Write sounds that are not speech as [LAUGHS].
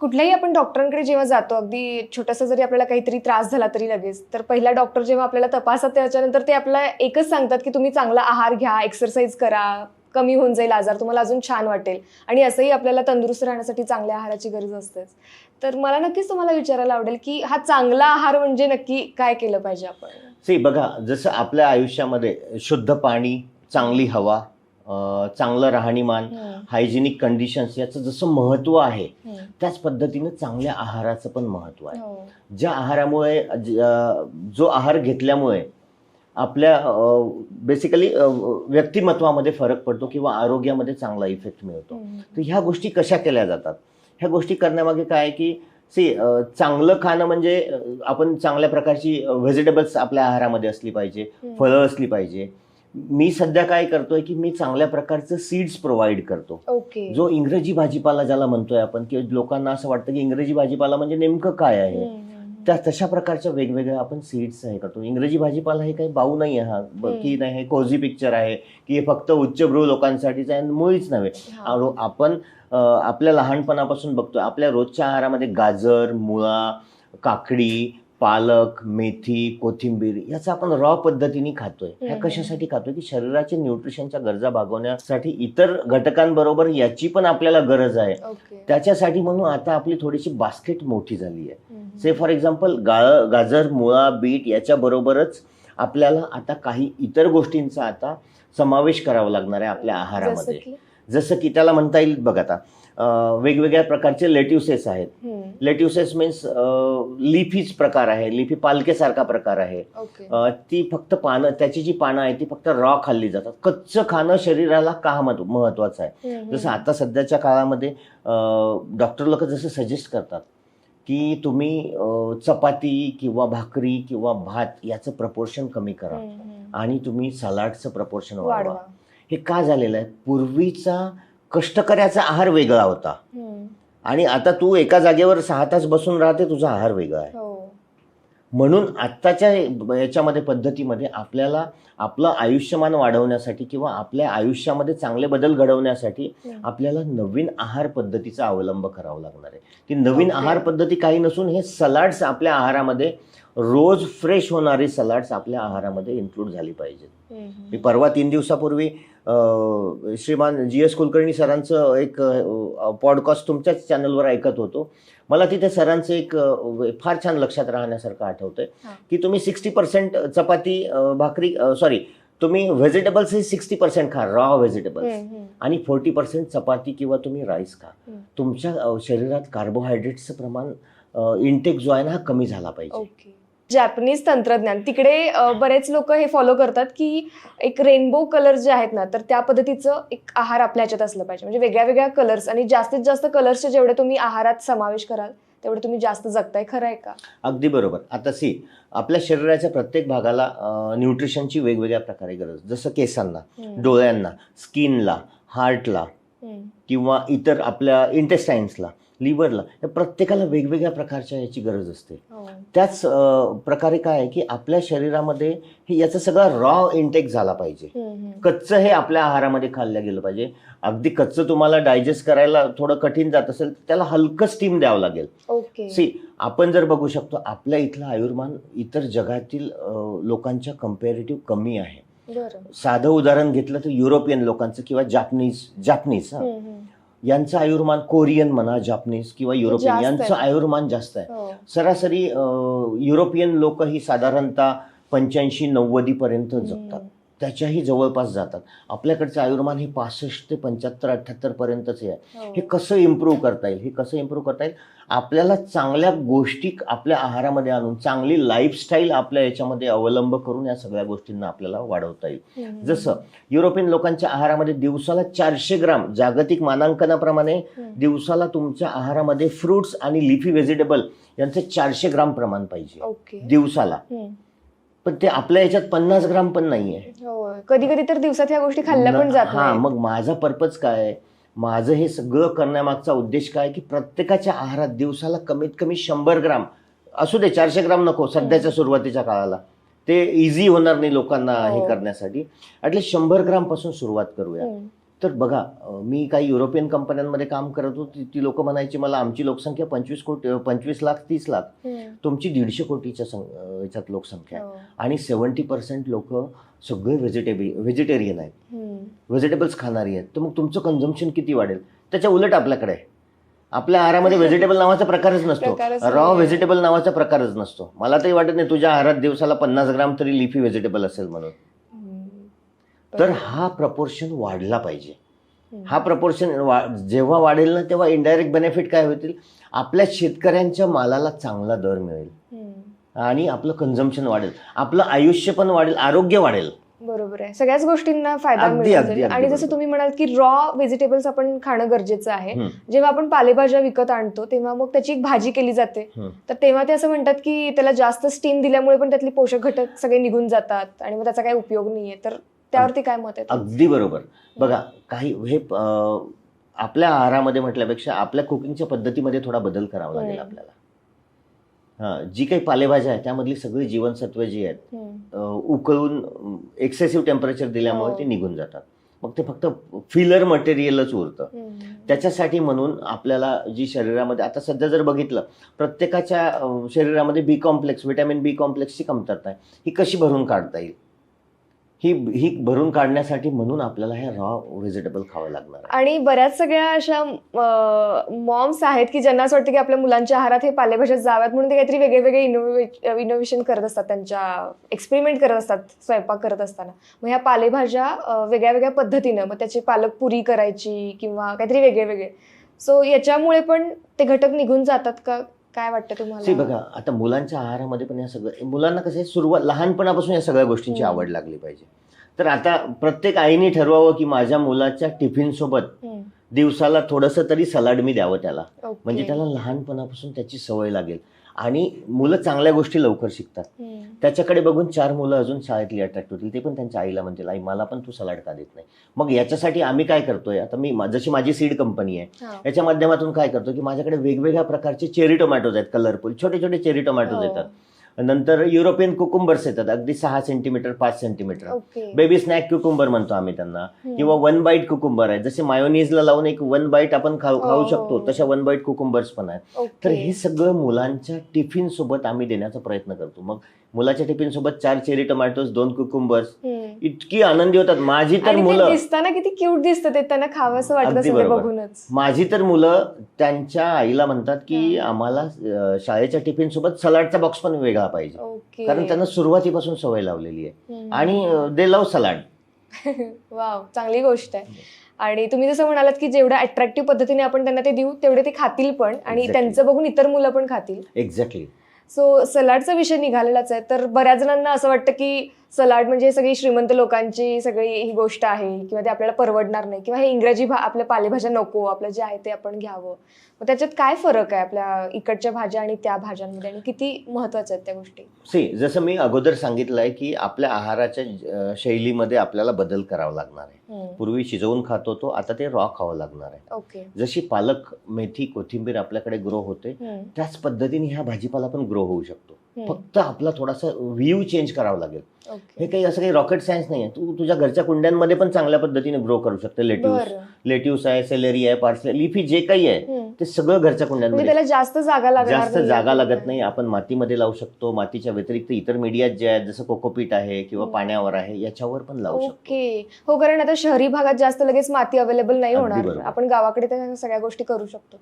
कुठल्याही आपण डॉक्टरांकडे जेव्हा जातो अगदी छोटासा जरी आपल्याला काहीतरी त्रास झाला तरी लगेच तर पहिला डॉक्टर जेव्हा आपल्याला तपासतात त्याच्यानंतर ते आपल्याला एकच सांगतात की तुम्ही चांगला आहार घ्या एक्सरसाइज करा कमी होऊन जाईल आजार तुम्हाला अजून छान वाटेल. आणि असंही आपल्याला तंदुरुस्त राहण्यासाठी चांगल्या आहाराची गरज असतेच. तर मला नक्कीच तुम्हाला विचारायला आवडेल की हा चांगला आहार म्हणजे नक्की काय केलं पाहिजे आपण? सी बघा जसं आपल्या आयुष्यामध्ये शुद्ध पाणी चांगली हवा चांगलं राहणीमान हायजेनिक कंडिशन्स याचं जसं महत्त्व आहे हम्म. त्याच पद्धतीनं चांगल्या आहाराचं पण महत्त्व आहे हो. ज्या आहारामुळे ज- आहार घेतल्यामुळे आपल्या बेसिकली व्यक्तिमत्वामध्ये फरक पडतो किंवा आरोग्यामध्ये चांगला इफेक्ट मिळतो. तर ह्या गोष्टी कशा केल्या जातात ह्या गोष्टी करण्यामागे काय आहे की सी चांगलं खाणं म्हणजे आपण चांगल्या प्रकारची व्हेजिटेबल्स आपल्या आहारामध्ये असली पाहिजे. फळं असली पाहिजे मी सध्या काय करतोय की मी चांगल्या प्रकारचं सीड्स प्रोव्हाइड करतो. ओके जो इंग्रजी भाजीपाला ज्याला म्हणतोय आपण की लोकांना असं वाटतं की इंग्रजी भाजीपाला म्हणजे नेमकं काय आहे. त्या तशा प्रकारच्या वेगवेगळ्या आपण सीड्स हे करतो. इंग्रजी भाजीपाला हे काही बाऊ नाही आहे हा. की नाही हे कोझी पिक्चर आहे की हे फक्त उच्चभ्रू लोकांसाठीच आहे मुळीच नव्हे. आपण आपल्या लहानपणापासून बघतोय. आपल्या रोजच्या आहारामध्ये गाजर मुळा काकडी पालक मेथी कोथिंबीर याचा आपण रॉ पद्धतीने खातोय. ह्या. कशासाठी खातोय? की शरीराच्या न्यूट्रिशनच्या गरजा भागवण्यासाठी इतर घटकांबरोबर याची पण आपल्याला गरज आहे. त्याच्यासाठी म्हणून आता आपली थोडीशी बास्केट मोठी झाली आहे. से फॉर एक्झाम्पल गाजर मुळा बीट याच्याबरोबरच आपल्याला आता काही इतर गोष्टींचा आता समावेश करावा लागणार आहे आपल्या आहारामध्ये. जसं की त्याला म्हणता येईल बघ आता वेगवेगळ्या प्रकारचे लेट्युसेस आहेत. लेट्युसेस मीन्स लिफीच प्रकार आहे. लिफी पालकेसारखा प्रकार आहे. ती फक्त पानं त्याची जी पानं आहेत ती फक्त रॉ खाल्ली जातात. कच्चं खाणं शरीराला का महत्त्व महत्वाचं आहे? जसं आता सध्याच्या काळामध्ये डॉक्टर लोक जसं सजेस्ट करतात की तुम्ही चपाती किंवा भाकरी किंवा भात याचं प्रपोर्शन कमी करा. आणि तुम्ही सलाडचं प्रपोर्शन वाढवा. हे का झालेलं आहे? पूर्वीचा कष्टकऱ्याचा आहार वेगळा होता. हम्म. आणि आता तू एका जागेवर सहा तास बसून राहते तुझा आहार वेगळा आहे. हो. म्हणून आत्ताच्या याच्यामध्ये पद्धतीमध्ये आपल्याला आपलं आयुष्यमान वाढवण्यासाठी किंवा आपल्या आयुष्यामध्ये चांगले बदल घडवण्यासाठी हम्म. आपल्याला नवीन आहार पद्धतीचा अवलंब करावा लागणार आहे. ती नवीन. आहार पद्धती काही नसून हे सलाड्स आपल्या आहारामध्ये रोज फ्रेश होणारी सलाड्स आपल्या आहारामध्ये इन्क्लूड झाली पाहिजेत. मी परवा तीन दिवसापूर्वी श्रीमान जी एस कुलकर्णी सरांचं एक पॉडकास्ट तुमच्याच चॅनलवर ऐकत होतो मला तिथे सरांचं एक फार छान लक्षात राहण्यासारखं आठवतंय. की तुम्ही सिक्स्टी पर्सेंट चपाती भाकरी सॉरी तुम्ही व्हेजिटेबल्स हे सिक्स्टी पर्सेंट खा रॉ व्हेजिटेबल्स. आणि फोर्टी पर्सेंट चपाती किंवा तुम्ही राईस खा. तुमच्या शरीरात कार्बोहायड्रेट्सचं प्रमाण इंटेक जो आहे ना हा कमी झाला पाहिजे जॅपनीज तंत्रज्ञान. तिकडे बरेच लोक हे फॉलो करतात की एक रेनबो कलर जे आहेत ना तर त्या पद्धतीचं एक आहार आपल्या ह्याच्यात असलं पाहिजे. म्हणजे वेगळ्या वेगळ्या कलर्स आणि जास्तीत जास्त कलर्सचे जेवढे तुम्ही आहारात समावेश कराल तेवढे तुम्ही जास्त जगताय. खरं आहे का? अगदी बरोबर. आता सी आपल्या शरीराच्या प्रत्येक भागाला न्यूट्रिशनची वेगवेगळ्या प्रकारे गरज. जसं केसांना डोळ्यांना स्किनला हार्टला किंवा इतर आपल्या इंटेस्टाईन्सला लिव्हरला या प्रत्येकाला वेगवेगळ्या प्रकारच्या याची गरज असते. हो. त्याच प्रकारे काय आहे की आपल्या शरीरामध्ये हे याचा सगळा रॉ इंटेक झाला पाहिजे. कच्चं हे आपल्या आहारामध्ये खाल्लं गेलं पाहिजे. अगदी कच्चं तुम्हाला डायजेस्ट करायला थोडं कठीण जात असेल तर त्याला हलकं स्टीम द्यावं लागेल. ओके. सी आपण जर बघू शकतो आपल्या इथलं आयुर्मान इतर जगातील लोकांच्या कम्पॅरेटिव्ह कमी आहे. साधं उदाहरण घेतलं तर युरोपियन लोकांचं किंवा जापनीज जापनीज हा. यांचं आयुर्मान कोरियन म्हणा जापनीज किंवा युरोपियन जास्त आहे. यांचं आयुर्मान जास्त आहे हो. सरासरी युरोपियन लोक ही साधारणतः पंच्याऐंशी नव्वदी पर्यंत जगतात. त्याच्याही जवळपास जातात आपल्याकडचं आयुर्मान हे पासष्ट ते पंच्याहत्तर अठ्ठ्याहत्तर पर्यंतच आहे हो. हे कसं इम्प्रूव्ह करता येईल हे कसं इम्प्रूव्ह करता येईल आपल्याला चांगल्या गोष्टी आपल्या आहारामध्ये आणून चांगली लाईफस्टाईल आपल्या याच्यामध्ये अवलंब करून या सगळ्या गोष्टींना आपल्याला वाढवता येईल. जसं युरोपियन लोकांच्या आहारामध्ये दिवसाला चारशे ग्राम जागतिक मानांकनाप्रमाणे. दिवसाला तुमच्या आहारामध्ये फ्रुट्स आणि लिफी व्हेजिटेबल यांचं चारशे ग्राम प्रमाण पाहिजे दिवसाला. पण ते आपल्या याच्यात पन्नास ग्राम पण नाहीये. हो कधी कधी तर दिवसात ह्या गोष्टी खाल्ल्या पण जात हा नाही मग माझा पर्पज काय? आहे माझं हे सगळं करण्यामागचा उद्देश काय? आहे की प्रत्येकाच्या आहारात दिवसाला कमीत कमी शंभर ग्राम असू दे चारशे ग्राम नको सध्याच्या सुरुवातीच्या काळाला. ते इझी होणार नाही लोकांना हो. हे. करण्यासाठी. ॲटलीस्ट शंभर ग्रामपासून सुरुवात करूया. हम्म. तर बघा मी काही युरोपियन कंपन्यांमध्ये काम करत होतो ती- ती लोक म्हणायची मला आमची लोकसंख्या पंचवीस कोटी पंचवीस लाख तीस लाख. तुमची दीडशे कोटीच्या याच्यात लोकसंख्या आहे हो. आणि सेवन्टी पर्सेंट लोक सगळे व्हेजिटेबल व्हेजिटेरियन आहेत. व्हेजिटेबल्स खाणारी आहेत तर मग तुमचं कन्झम्पन किती वाढेल त्याच्या उलट आपल्याकडे आहे. आपल्या आहारामध्ये [LAUGHS] व्हेजिटेबल नावाचा प्रकारच नसतो रॉ. व्हेजिटेबल नावाचा प्रकारच नसतो मला तरी वाटत नाही तुझ्या आहारात दिवसाला पन्नास ग्राम तरी लिफी व्हेजिटेबल असेल म्हणून. तर. हा प्रपोर्शन वाढला पाहिजे. हा प्रपोर्शन वा जेव्हा वाढेल ना तेव्हा इनडायरेक्ट बेनिफिट काय होतील आपल्या शेतकऱ्यांच्या मालाला चांगला दर मिळेल. आणि आपलं कन्झम्पन वाढेल आपलं आयुष्य पण वाढेल आरोग्य वाढेल बरोबर आहे सगळ्याच गोष्टींना फायदा मिळेल अगदी आणि जसं. तुम्ही म्हणाल की रॉ व्हेजिटेबल्स आपण खाणं गरजेचं आहे. जेव्हा आपण पालेभाज्या विकत आणतो तेव्हा मग त्याची एक भाजी केली जाते. तर तेव्हा ते असं म्हणतात की त्याला जास्त स्टीम दिल्यामुळे पण त्यातली पोषक घटक सगळे निघून जातात आणि मग त्याचा काही उपयोग नाहीये तर त्यावरती काय मत आहे? अगदी बरोबर बघा काही हे आपल्या आहारामध्ये म्हटल्यापेक्षा आपल्या कुकिंगच्या पद्धतीमध्ये थोडा बदल करावा लागेल. आपल्याला हा जी काही पालेभाज्या आहेत त्यामधली सगळी जीवनसत्व जी आहेत उकळून एक्सेसिव्ह टेम्परेचर दिल्यामुळे हो. ते निघून जातात मग ते फक्त फिलर मटेरियलच उरतं. त्याच्यासाठी म्हणून आपल्याला जी शरीरामध्ये आता सध्या जर बघितलं प्रत्येकाच्या शरीरामध्ये बी कॉम्प्लेक्स विटॅमिन बी कॉम्प्लेक्सची कमतरता आहे ही कशी भरून काढता येईल ही ही भरून काढण्यासाठी म्हणून आपल्याला हे रॉ व्हेजिटेबल खावं लागणार आणि बऱ्याच सगळ्या अशा मॉम्स आहेत की ज्यांना असं वाटतं की आपल्या मुलांच्या आहारात हे पालेभाज्या जाव्यात म्हणून ते काहीतरी वेगळे वेगळे इनोव्हे इनोव्हेशन करत असतात त्यांच्या एक्सपेरिमेंट करत असतात स्वयंपाक करत असताना. मग ह्या पालेभाज्या वेगळ्या वेगळ्या पद्धतीनं मग त्याची पालक पुरी करायची किंवा काहीतरी वेगळे वेगळे सो याच्यामुळे पण ते घटक निघून जातात का? काय वाटतं तुम्हाला बघा आता मुलांच्या आहारामध्ये पण या सगळं मुलांना कसं सुरुवात लहानपणापासून या सगळ्या गोष्टींची. आवड लागली पाहिजे तर आता प्रत्येक आईने ठरवावं की माझ्या मुलाच्या टिफिन सोबत. दिवसाला थोडंसं तरी सलाड मी द्यावं त्याला. म्हणजे त्याला लहानपणापासून त्याची सवय लागेल आणि मुलं चांगल्या गोष्टी लवकर शिकतात हम्म. त्याच्याकडे बघून चार मुलं अजून शाळेतली अट्रॅक्ट होतील ते पण त्यांच्या आईला म्हणतील आई मला पण तू सलाड का देत नाही मग याच्यासाठी आम्ही काय करतोय आता मी मा- जशी माझी सीड कंपनी आहे हा. याच्या माध्यमातून काय करतो की माझ्याकडे वेगवेगळ्या प्रकारचे चेरी टोमॅटोज आहेत कलरफुल छोटे छोटे चेरी टोमॅटोज हो. येतात नंतर युरोपियन कुकुंबर्स येतात. अगदी सहा सेंटीमीटर पाच centimetre okay baby snack cucumber म्हणतो आम्ही त्यांना. किंवा वन बाईट कुकुंबर आहे. जसे मायोनीजला लावून एक वन बाईट आपण खाऊ खाऊ हो. शकतो तशा वन बाईट कुकुंबर्स पण आहेत. तर हे सगळं मुलांच्या टिफिन सोबत आम्ही देण्याचा प्रयत्न करतो. मग मुलाच्या टिफिन सोबत चार चेरी टोमॅटोज दोन कुकुंबर्स. इतकी आनंदी होतात. माझी तर मुलं दिसताना किती क्यूट दिसतं ते त्यांना खावं असं वाटत अगदी असेल ते बरोबर. बघूनच. माझी तर मुलं त्यांच्या आईला म्हणतात की. आम्हाला अं, शाळेच्या टिफिन सोबत सलाडचा बॉक्स पण वेगळा पाहिजे. ओके. कारण त्यांना सुरुवातीपासून सवय लावलेली आहे. हम्म. आणि दे लव सलाड वाव चांगली गोष्ट आहे. आणि तुम्ही जसं म्हणालात की जेवढ्या अट्रॅक्टिव्ह पद्धतीने आपण त्यांना ते देऊ तेवढे ते खातील पण. आणि Exactly. त्यांचं बघून इतर मुलं पण खातील. एक्झॅक्टली सो सलाडचा विषय निघालेलाच आहे. तर बऱ्याच जणांना असं वाटतं की सलाड म्हणजे सगळी श्रीमंत लोकांची सगळी ही गोष्ट आहे किंवा ते आपल्याला परवडणार नाही किंवा हे इंग्रजी भा आपल्या पालेभाज्या नको आपलं जे आहे ते आपण घ्यावं मग त्याच्यात काय फरक आहे आपल्या इकडच्या भाज्या आणि त्या भाज्यांमध्ये आणि किती महत्त्वाच्या आहेत त्या गोष्टी सी जसं मी अगोदर सांगितलं आहे की आपल्या आहाराच्या शैलीमध्ये आपल्याला बदल करावा लागणार आहे. पूर्वी शिजवून खात होतो आता ते रॉ खावं लागणार आहे ओके जशी पालक मेथी कोथिंबीर आपल्याकडे ग्रो होते. त्याच पद्धतीने ह्या भाजीपाला पण ग्रो होऊ शकतो. फक्त आपला थोडासा व्ह्यू चेंज करावा लागेल. हे काही असं काही रॉकेट सायन्स नाही आहे तू तुझ्या घरच्या कुंड्यांमध्ये पण चांगल्या पद्धतीने ग्रो करू शकते. लेट्यूस लेट्यूस आहे सेलेरी आहे पार्सले लिफी जे काही आहे. ते सगळं घरच्या म्हणजे कुंड्यांमध्ये. त्याला जास्त जागा लागणार जास्त. जागा लागत नाही. आपण मातीमध्ये लावू शकतो. मातीच्या व्यतिरिक्त इतर मीडियात जे आहेत जसं कोकोपीट आहे किंवा. पाण्यावर आहे याच्यावर पण लावू शकतो. हो कारण आता शहरी भागात जास्त लगेच माती अवेलेबल नाही होणार. आपण गावाकडे त्या सगळ्या गोष्टी करू शकतो.